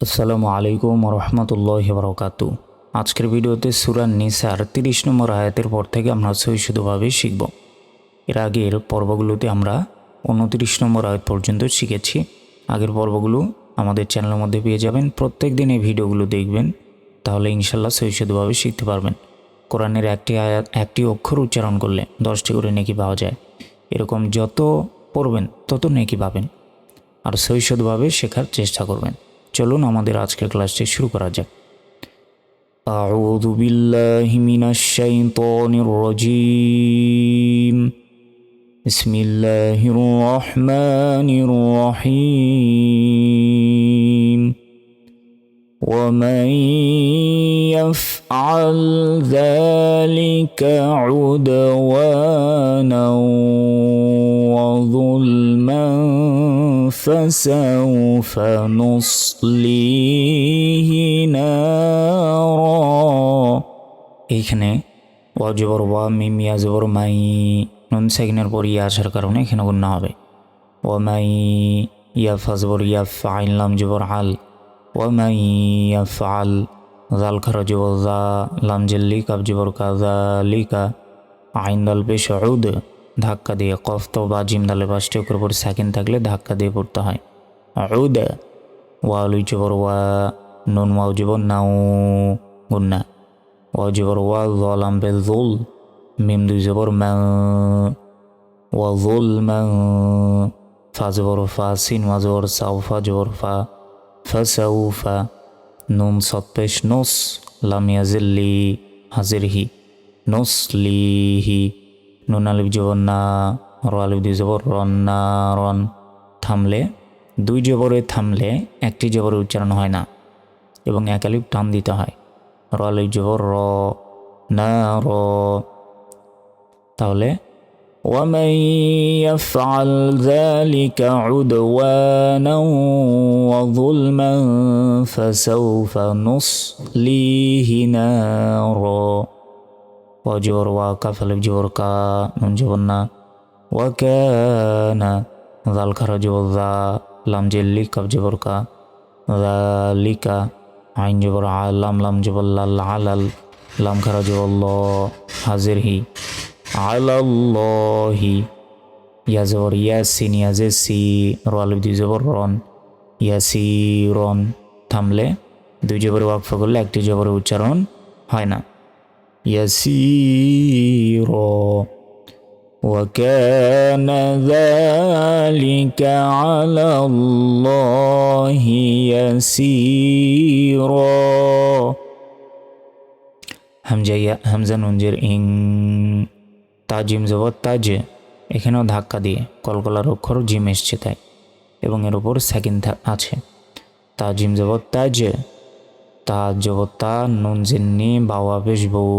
আসসালামু আলাইকুম রহমতুল্লাহ বরকাতু আজকের ভিডিওতে সুরা নিসার তিরিশ নম্বর আয়াতের পর থেকে আমরা সহিষ্ণুভাবে শিখব। এর আগের পর্বগুলোতে আমরা উনত্রিশ নম্বর আয়াত পর্যন্ত শিখেছি। আগের পর্বগুলো আমাদের চ্যানেলের মধ্যে পেয়ে যাবেন। প্রত্যেক দিন এই ভিডিওগুলো দেখবেন, তাহলে ইনশাল্লাহ সহিষ্ণুভাবে শিখতে পারবেন। কোরআনের একটি আয়াত, একটি অক্ষর উচ্চারণ করলে দশটি করে নেকি পাওয়া যায়। এরকম যত পড়বেন, তত নেকি পাবেন। আর সহিষ্ণুভাবে শেখার চেষ্টা করবেন। চলুন আমাদের আজকের ক্লাসটি শুরু করা যাক أعوذ بالله من الشيطان الرجيم بسم الله الرحمن الرحيم ومن يفعل ذلك عدوانا وظلما فسوف نصليه نارا এইখানে অজবর ওয়া মিম ইয়াজবর মাই নুন সেকেন্ডের পর ইয়া আসার কারণে এখানে গুণা হবে ও মাই ইয়া ফাজবর ইয়া ফাইন লাম জবর আল ও মাই ইয়া ফাল জাল খারা জবর জা লাম জেল্লি কাব জবর কা জা লিকা আইন দাল পেশ উদ ধাক্কা দিয়ে কফ তো বা জিম দালে পাঁচটি অক্ষর পর সেকেন্ড থাকলে ধাক্কা দিয়ে পড়তে হয়। উদ ওয়ালুই জবর ওয়া, নুন ওয়াও জবর নাও গুন্না ওয়াও জবর ওয়া জলাম বে জুল, মিম দুই জবর মা, ওয়া জুল মা, ফা জবর ফা, সিন ওয়া জবর সাউ ফা জবর ফা ফা সাউ ফা, নুন সৎ পেশ, নোস, লাম ইয়াজিল্লি হাজিরহি নসলিহি নুন আলিফ জবর না র আলিফ দুই জবর রন না রন থামলে দুই জবরে থামলে একটি জবরে উচ্চারণ হয় না এবং এক আলিফ টান দিতে হয় র আলিফ জবর র না র তাহলে ومن يفعل ذلك عدوانا وظلما فسوف نصليه نارا وجور وكاف الف جور كا نون جبرنا وكان ذال خرج ذا لام جلي كف جبر كا ذلك عين جبر لام لام جبر لال علل لام خرج الله حاضر هي على الله ইয়া জবর ইয়াসিন ইয়াজে সি রোয়ালিফ দুই জবর রন ইয়াসিরন থামলে দুই জবরে ওয়াকফা করলে একটি জবরে উচ্চারণ হয় না ইয়াসির وكان ذلك على الله يسيرا হামজা ইয়া হামজা নুনজের ইং তাজিম জবর তাজ এখানেও ধাক্কা দিয়ে কলকলার অক্ষর জিম এসছে তাই এবং এর উপর সেকেন্ড আছে তাজিম জবর তাজ তাজ জবর তা নুন জিন্নি বাওয়া বেশ বউ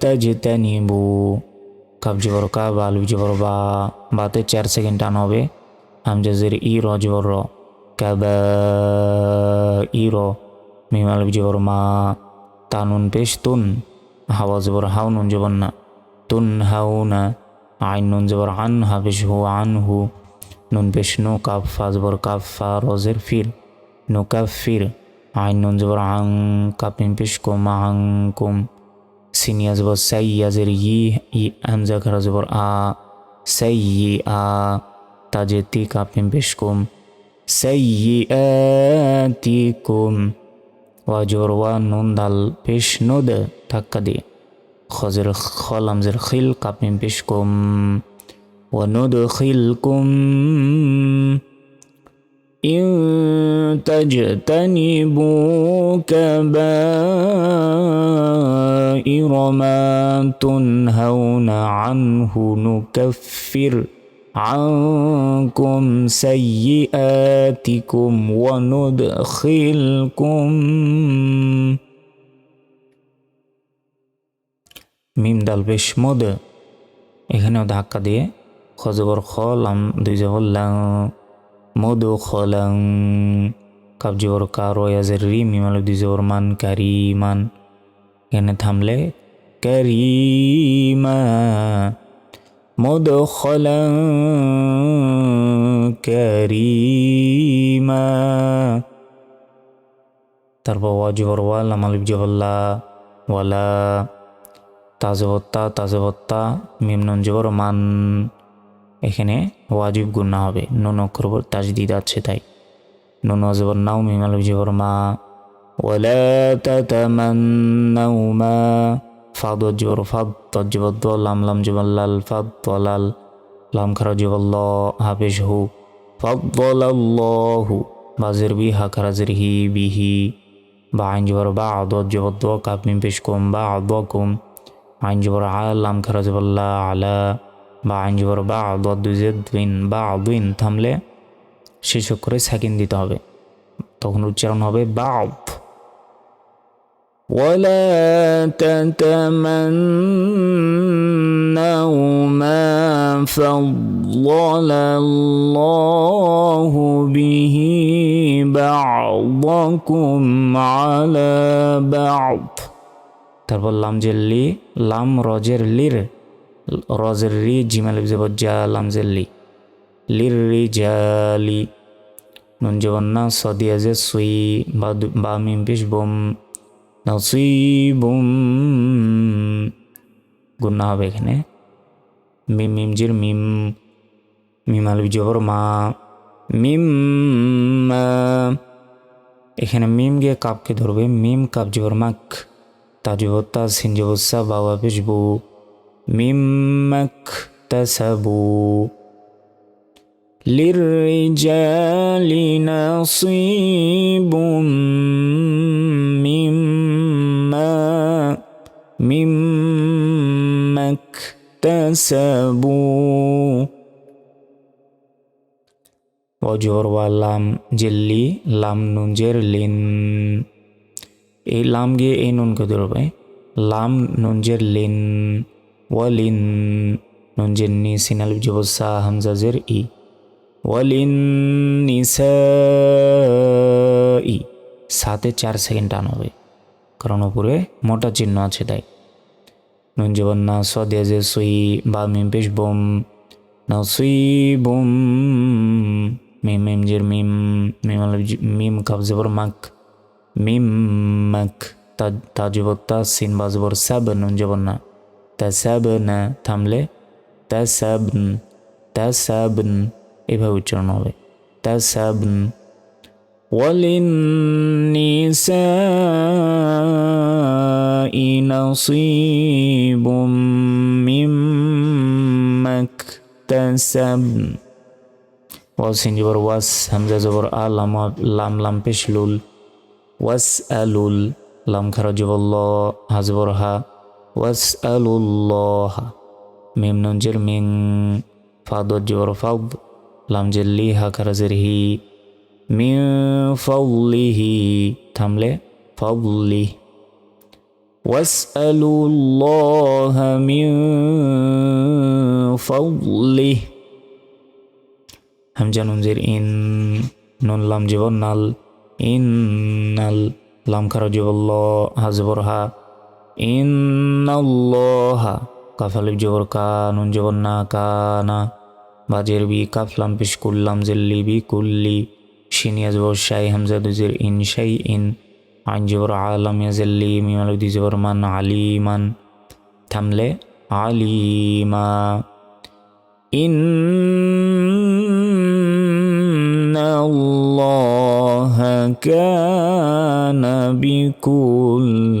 তাজ তানি বউ কাব জবর কা বালু জবর বা। বাতে চার সেকেন্ড টান হবে। হামজাজের ই র জবর। র কাবা ই র মিমাল জবর মা। তানুন পেশ তুন। হাওয়া জবর হাউ নুন জবর না। তুন হাউ না। আইন নুন জবর আন হাফিস হু আন হু। নুন পেশ নো কাফ ফা জবর কাফ ফা রজের ফির। নো কাফ ফির। আইন নুন জবর আং কাপ মিম পেশ কুম আং কুম সিনিয়া জবর সাই ইয়াজের ই ই হামজা খারা জবর আ সাই ই আ তাজে তি কাপ মিম পেশ কুম সাই ই তি কুম ওয়াজর ওয়া নুন দাল পেশ নুদ ধাক্কা দিয়ে খজের খল আমজের খিল কাপিম পেশ কুম وندخلكم إن تجتنبوا كبائر ما تنهون عنه نكفر عنكم سيئاتكم وندخلكم মিম দাল বেশ মদ এখানেও ধাক্কা দিয়ে খজবর খলাম দুই জবর লাং মদ খলাং কাব জবর কার ওয়াজের রি মিমাল দুই জবর মান কারি মান এখানে থামলে কারিমা مدخلا كريما তারপর ওয়াজিবর ওয়া লাম আলিফ জবল্লা ওয়ালা তাজবত্তা তাজবত্তা মিম নুন জবর মান এখানে ওয়াজিব গুন্না হবে। নুন অক্ষর উপর তাজদিদ আছে তাই। নুন ওয়াজবর নাও মিম আলিফ জবর মা। ওয়ালা তাতামান্নাউ মা। ফাদ ওয়াজবর ফাদ তজবর লাম লাম জবল্লাল ফাদ ওয়ালাল লাম, খারা জবল্ল হাফেজ হু। ফাদ্দালাল্লাহু বাজের বি হা খারাজের হি বিহি বা আইন জবর বা আদত জবর দ কাপ মিম পেশ কম বা আদ কুম। আইন জবর আ, লাম খারাজ বল্লা আলা। বা আইন জবর বা আদত দুজের দুইন বা আদুইন থামলে শেষ করে সাকিন দিতে হবে তখন উচ্চারণ হবে বাব ولا تتمنوا ما فضل الله به بعضكم على بعض তারপর লাম জেল্লি লাম রজের লির রজের রি জিমাল জবজ্জা লাম জেল্লি লির রি জালি নুন জবন্না সদিয়াজে, সুই বা মিম পেশ বোম নসিবুম গুন্না হবে এখানে। মিম মিম, জির, মিম। মিম আলু জবর, মা। মিম এখানে মিম গিয়ে কাপকে ধরবে। মিম, কাপ, জবর মাক তাজবর তা সিন জবর সা বাবা পেশবু মিম মাক তাসাবু للرجال نصيب مما مما اكتسبوا অজর ওয়া লাম জেল্লি লাম নুন জের লিন এই লাম গিয়ে এই নুনকে ধরবে লাম নুন জের লিন ওয়ালিন নুন জের নি সিনাল জবসা হামজা জের ই ওয়ালিন নিসাই সাথে চার সেকেন্ড টান হবে। কারণ উপরে মোটা চিহ্ন আছে তাই। নুন জবন না সদিয়া যে সুই বা মিম পেশ বোম। সুই বোম। মিম মিম জের মিম। মিম মিম কাপ জবর মাক। মিম মাক। তা তা জবর তা সিন বা জবর সাব নুন জবন না তা সাব না থামলে তা সাব তা সাব এভাবে উচ্চারণ হবে তা সাব وللنساء نصيب مما اكتسبن ওয়াসিন জবর ওয়াস হামজা জবর আ লাম লাম লাম পেশ লুল ওয়াস আলুল লাম খারা জবর ল হাজবর হা واسألوا الله ميم ننجر من فاض الجور فض لام جليها كرزره من فضله تملي فضله واسألوا الله من فضله همجا ننزر إن نون لام جبنال إن لام كرجو الله هزبرها খারা জীবল হাজবর হা ইন হা কাফালিব জবর কা নুন জবর না কানা বাজের বি কাফ লাম পিস কুল্লাম জেল্লি বি কুল্লি শিনিয়া জবর শাই হামজা দুজের ইন শাই ইন আইন জবর আলাম ইয়াজেল্লি মিমাল দি জবর মান আলিমান থামলে আলিমা إن الله كان بكل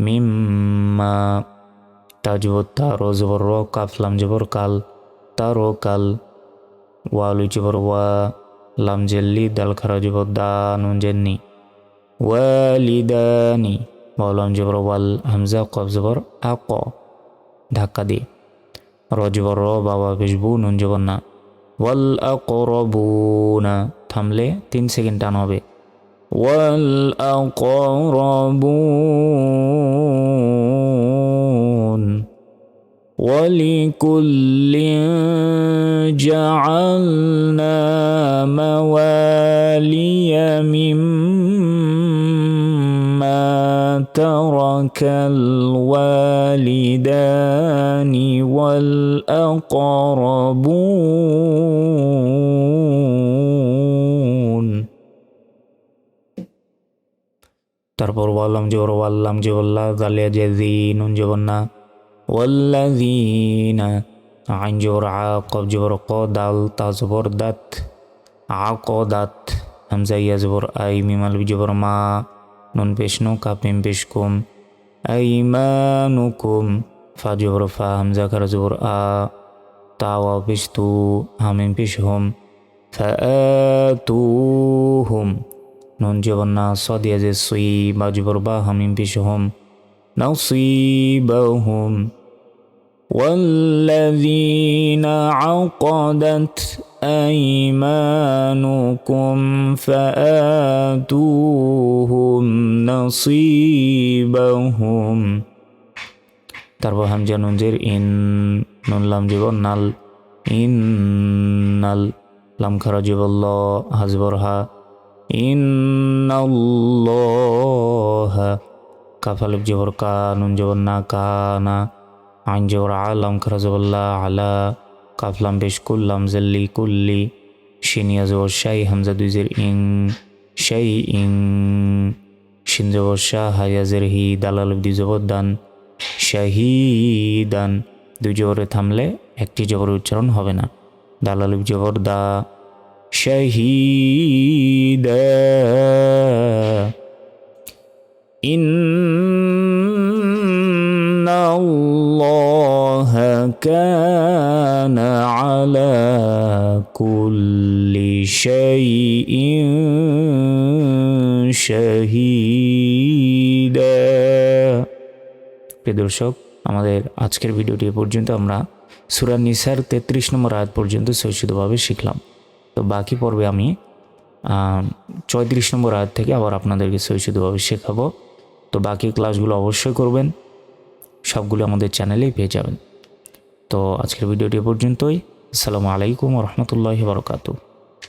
আলিফ জবর মা মিম মা তা জবর রো জবর র কাফ লাম জবর কাল তা রো কাল, ওয়ালি জবর ওয়া, লাম জেল্লি, দাল খারা জবর দা, নুন জেন্নি, ওয়ালিদানি ওয়ালাম জবর ওয়াল, হামজা কব জবর আক ধাক্কা দিয়ে, র জবর র, বাবা বেশবু নুন জবর না, ওয়াল আকরবুনা থামলে তিন সেকেন্ড টান হবে। والأقربون ولكل جعلنا موالي مما ترك الوالدان والأقربون তারপর বললাম যে ওর আল্লাম যে ওল্লা জালে যে দিন জবর না ওল্লা দিন আইন জবর আ কব জবর ক দাল তা জবর দাত। আ ক দাত হামজা ইয়া আই মিমাল জবর মা, নুন পেশ নু কাপিম পেশ কুম। আইমানুকুম, ফা জবর ফা, হামজা খার জবর আ, তা ওয়া পেশ তু, হামিম পেশ হুম। ফা তু হুম صد يزي سوي بجبر با همين بشهم نصيبهم والذين عقدت أيمانكم فآتوهم نصيبهم তারপর হামজা নুনজের ইন নুন লাম জীবন নাল ইন নাল লাম খারা জীবন ল হাজবর হা ইন্নাল্লাহ কাফালিব জীবর কা জীবন না কানা আইন জোর আলম খরজবল্লা আলা কাফলাম বেশ কুল্লাম জল্লি কুল্লি শিনিয়া জোর শাই হামজা দুইজের ইং শাই ইং শিন জবর শাহ হায়াজের হি দালাল দুই জবর দান শাহিদান দুই জবরে থামলে একটি জবর উচ্চারণ হবে না। দালাল জবর দা শাহিদা إن الله كان على كل شيء شهيدا প্রিয় দর্শক আমাদের আজকের ভিডিওটি এ পর্যন্ত আমরা সুরা নিসার তেত্রিশ নম্বর আয়াত পর্যন্ত শৈশিতভাবে শিখলাম তো বাকি পর্বে আমি চৌত্রিশ নম্বর আয়াত থেকে আবার আপনাদেরকে শৈশিতভাবে শেখাবো। তো বাকি ক্লাসগুলো অবশ্যই করবেন, সবগুলো আমাদের চ্যানেলেই পেয়ে যাবেন। তো আজকের ভিডিওটি পর্যন্তই। আসসালামু আলাইকুম রহমতুল্লাহ বরকাতু